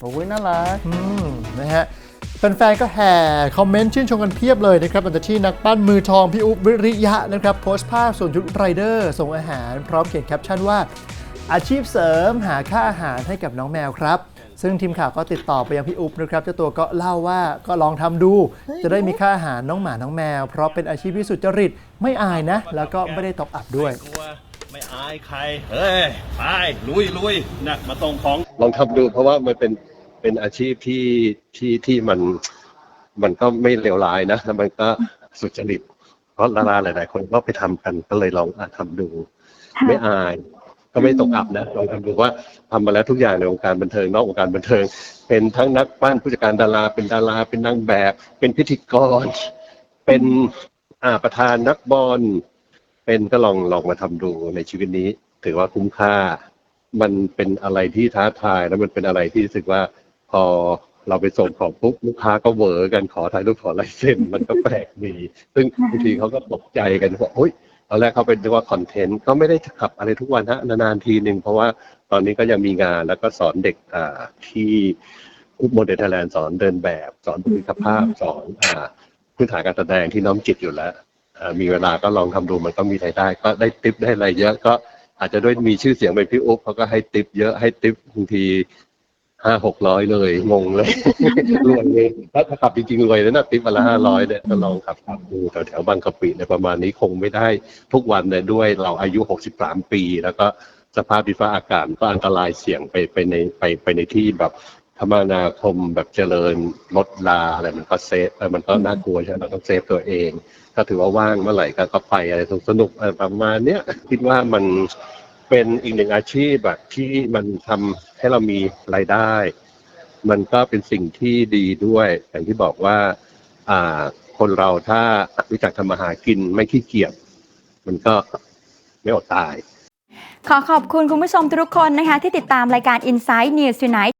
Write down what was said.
โอ้ยน่ารักอืมนะฮะแฟนๆก็แห่คอมเมนต์ชื่นชมกันเพียบเลยนะครับหลังจากที่นักปั้นมือทองพี่อุ๊บวิริยะนะครับโพสต์ภาพส่วนชุดไรเดอร์ส่งอาหาร พร้อมเขียนแคปชั่นว่า อาชีพเสริมหาค่าอาหารให้กับน้องแมวครับ ซึ่งทีมข่าวก็ติดต่อไปยังพี่อุ๊บนะครับเจ้าตัวก็เล่าว่าก็ลองทำดู จะได้มีค่าอาหารน้องหมาน้องแมว เพราะเป็นอาชีพที่สุจริตไม่อายนะ แล้วก็ไม่ได้ตบอับด้วย ไม่กลัวไม่อายใคร เฮ้ย ไป ลุยลุยนะมาส่งของ ลองทำดูเพราะว่ามันเป็นเป็นอาชีพที่ที่ที่มันมันก็ไม่เลวร้ายนะแล้วมันก็สุจริต เพราะดาราหลาย ๆ คนก็ไปทำกันก็เลยลองอะทำดูไม่อาย ก็ไม่ตกอับนะลองทำดูว่าทำมาแล้วทุกอย่างในวงการบันเทิงนอกวงการบันเทิง เป็นทั้งนักปั้นผู้จัดการดาราเป็นดาราเป็นนางแบบ เป็นพิธีกร เป็นอ่าประธานนักบอล เป็นก็ลองลองมาทำดูในชีวิตนี้ ถือว่าคุ้มค่า มันเป็นอะไรที่ท้าทายแล้วมันเป็นอะไรที่รู้สึกว่าพอเราไปส่งของปุ๊บลูกค้าก็เหวอกันขอถ่ายรูปขอลายเซ็นมันก็แปลกดี ซึ่งบางทีเขาก็ตกใจกันว่าเฮ้ยตอนแรกเขาเป็นว่าคอนเทนต์ก็ไม่ได้ขับอะไรทุกวันฮะนานๆทีหนึ่งเพราะว่าตอนนี้ก็ยังมีงานแล้วก็สอนเด็กอ่าที่อุปโมเดลไทยแลนด์สอนเดินแบบ สอนบุคลิกภาพสอนอ่าพื้นฐานการแสดงที่น้อมจิตอยู่แล้วอ่า มีเวลาก็ลองทำดูมันก็มีรายได้ ก็ได้ติปได้อะไรเยอะก็อาจจะด้วยมีชื่อเสียงเป็นพี่อุ๊บเขาก็ให้ติปเยอะให้ติปบางทีห้าหกร้อยเลยงงเลยรวยเลยถ้าขับจริงๆรวยเลยนะติปวันละห้าร้อยเนี่ยก็ลองขับขับดูแถวแถวๆบางกะปิในยประมาณนี้คงไม่ได้ทุกวันเลยด้วยเราอายุหกสิบสามปี แล้วก็สภาพดินฟ้าอากาศก็อันตรายเสี่ยงไปไปในไปไปในที่แบบ คมนาคมแบบเจริญรถลาอะไรมันก็เซฟเออมันก็น่ากลัวใช่ไหมเราต้องเซฟตัวเองก็ถือว่าว่างเมื่อไหร่ก็ก็ไปอะไรสนุกอะไรประมาณเนี้ยคิดว่ามันเป็นอีกหนึ่งอาชีพแบบที่มันทำให้เรามีรายได้ มันก็เป็นสิ่งที่ดีด้วย อย่างที่บอกว่า อ่า คนเราถ้ารู้จักทำมาหากินไม่ขี้เกียจมันก็ไม่อดตาย ขอขอบคุณคุณผู้ชมทุกคนนะคะ ที่ติดตามรายการ Inside News Tonight